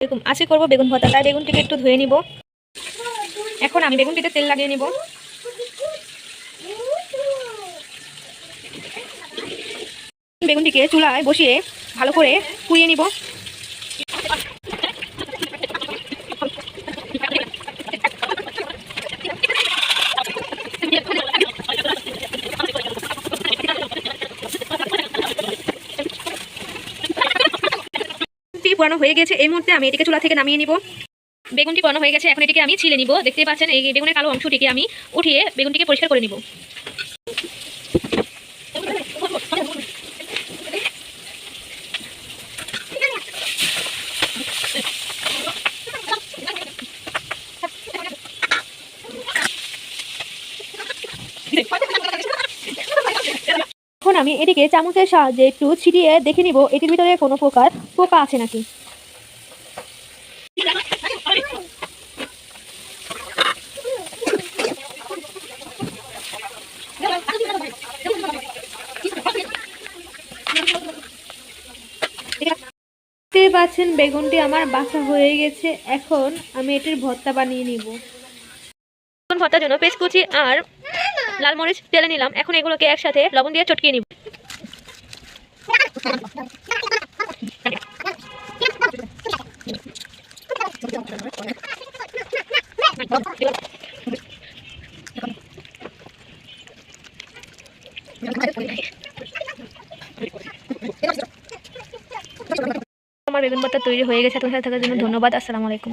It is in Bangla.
এরকম আছে করব বেগুন ভর্তা তাই বেগুনটিকে একটু ধুয়ে নিব। এখন আমি বেগুনটিতে তেল লাগিয়ে নিব। বেগুনটিকে চুলায় বসিয়ে ভালো করে কুইয়ে নিব বেগুনটি পোড়ানো হয়ে গেছে। এই মুহূর্তে আমি এটিকে চুলা থেকে নামিয়ে নিব। বেগুনটি পোড়ানো হয়ে গেছে। এখন এটিকে আমি ছিলে নিব। দেখতে পাচ্ছেন, এই বেগুনের কালো অংশটিকে আমি উঠিয়ে বেগুনটিকে পরিষ্কার করে নিব এখন আমি এটিকে চামচের সাহায্যে একটু ছিটিয়ে দেখে নিব, এটির ভিতরে কোনো প্রকার পোকা আছে নাকি? দেখতে পাচ্ছেন, বেগুনটি আমার বাসা হয়ে গেছে। এখন আমি এটির ভর্তা বানিয়ে নিব। ভর্তার জন্য পেস্ট কুচি আর লাল মরিচ তেলে নিলাম। এখন এগুলোকে একসাথে লবণ দিয়ে চটকিয়ে নিব। আমার বেগুন ভর্তা তৈরি হয়ে গেছে আপনার সাথে থাকার জন্য ধন্যবাদ আসসালামু আলাইকুম।